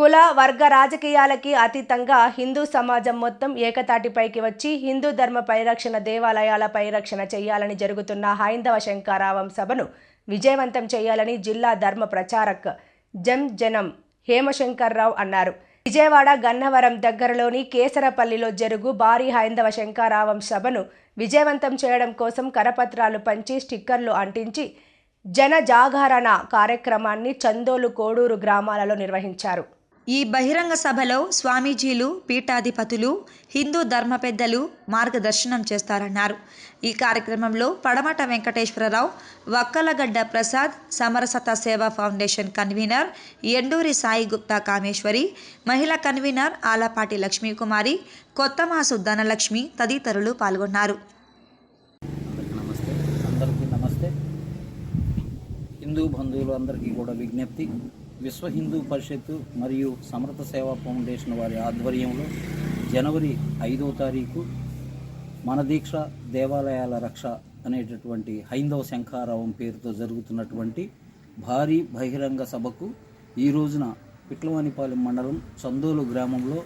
కుల వర్గ రాజకీయాలకి అతీతంగా హిందూ సమాజం మొత్తం ఏకతాటిపైకి వచ్చి హిందూ ధర్మ పరిరక్షణ దేవాలయాల పరిరక్షణ చేయాలని జరుగుతున్న హైందవ శంకారావం సభను విజయవంతం చేయాలని జిల్లా ధర్మ ప్రచారక్ జం జనం హేమశంకర్రావు అన్నారు. విజయవాడ గన్నవరం దగ్గరలోని కేసరపల్లిలో జరుగు భారీ హైందవ శంకారావం సభను విజయవంతం చేయడం కోసం కరపత్రాలు పంచి స్టిక్కర్లు అంటించి జన జాగరణ కార్యక్రమాన్ని చందోలు కోడూరు గ్రామాలలో నిర్వహించారు. ఈ బహిరంగ సభలో స్వామీజీలు పీఠాధిపతులు హిందూ ధర్మ పెద్దలు మార్గదర్శనం చేస్తారన్నారు. ఈ కార్యక్రమంలో పడమట వెంకటేశ్వరరావు వక్కలగడ్డ ప్రసాద్ సమరసత సేవా ఫౌండేషన్ కన్వీనర్ ఎండూరి సాయి గుప్తా కామేశ్వరి మహిళా కన్వీనర్ ఆలపాటి లక్ష్మీకుమారి కొత్తమాసు ధనలక్ష్మి తదితరులు పాల్గొన్నారు అందరికీ నమస్తే అందరికీ నమస్తే హిందూ బంధువులు అందరికీ కూడా విజ్ఞప్తి. విశ్వ హిందూ పరిషత్తు మరియు సమర్థ సేవా ఫౌండేషన్ వారి ఆధ్వర్యంలో జనవరి ఐదో తారీఖు మన దీక్ష దేవాలయాల రక్ష అనేటటువంటి హైందవ శంఖారావం పేరుతో జరుగుతున్నటువంటి భారీ బహిరంగ సభకు ఈ రోజున పిట్లవానిపాలెం మండలం చందోలు గ్రామంలో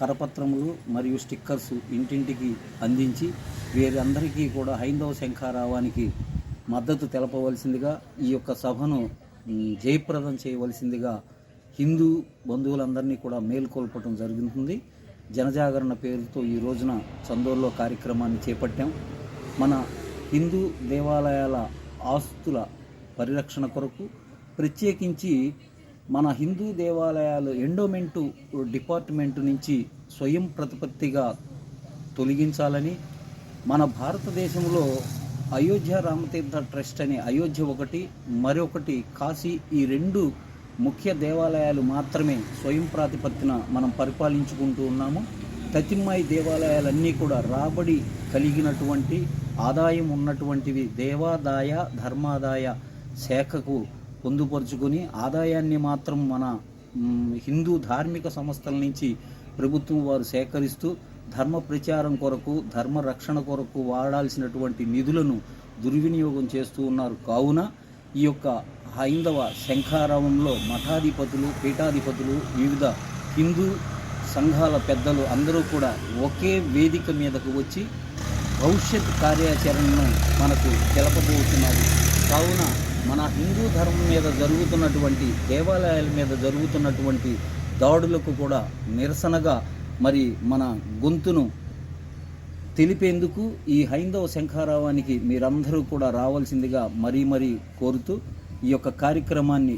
కరపత్రములు మరియు స్టిక్కర్స్ ఇంటింటికి అందించి వీరందరికీ కూడా హైందవ శంఖారావానికి మద్దతు తెలపవలసిందిగా ఈ యొక్క సభను జయప్రదం చేయవలసిందిగా హిందూ బంధువులందరినీ కూడా మేల్కొల్పటం జరుగుతుంది జనజాగరణ పేరుతో ఈ రోజున చందోల్లో కార్యక్రమాన్ని చేపట్టాం. మన హిందూ దేవాలయాల ఆస్తుల పరిరక్షణ కొరకు ప్రత్యేకించి మన హిందూ దేవాలయాలు ఎండోమెంటు డిపార్ట్మెంట్ నుంచి స్వయం ప్రతిపత్తిగా తొలగించాలని మన భారతదేశంలో అయోధ్య రామతీర్థ ట్రస్ట్ అనే అయోధ్య ఒకటి మరొకటి కాశీ ఈ రెండు ముఖ్య దేవాలయాలు మాత్రమే స్వయం ప్రాతిపత్తిన మనం పరిపాలించుకుంటూ ఉన్నాము. తతిమ్మాయి దేవాలయాలన్నీ కూడా రాబడి కలిగినటువంటి ఆదాయం ఉన్నటువంటివి దేవాదాయ ధర్మాదాయ శాఖకు పొందుపరుచుకొని ఆదాయాన్ని మాత్రం మన హిందూ ధార్మిక సంస్థల నుంచి ప్రభుత్వం వారు సేకరిస్తూ ధర్మ ప్రచారం కొరకు ధర్మ రక్షణ కొరకు వాడాల్సినటువంటి నిధులను దుర్వినియోగం చేస్తూ ఉన్నారు. కావున ఈ యొక్క హైందవ శంఖారావంలో మఠాధిపతులు పీఠాధిపతులు వివిధ హిందూ సంఘాల పెద్దలు అందరూ కూడా ఒకే వేదిక మీదకు వచ్చి భవిష్యత్ కార్యాచరణను మనకు తెలపబోతున్నారు. కావున మన హిందూ ధర్మం మీద జరుగుతున్నటువంటి దేవాలయాల మీద జరుగుతున్నటువంటి దాడులకు కూడా నిరసనగా మరి మన గొంతును తెలిపేందుకు ఈ హైందవ శంఖారావానికి మీరందరూ కూడా రావాల్సిందిగా మరీ మరీ కోరుతూ ఈ యొక్క కార్యక్రమాన్ని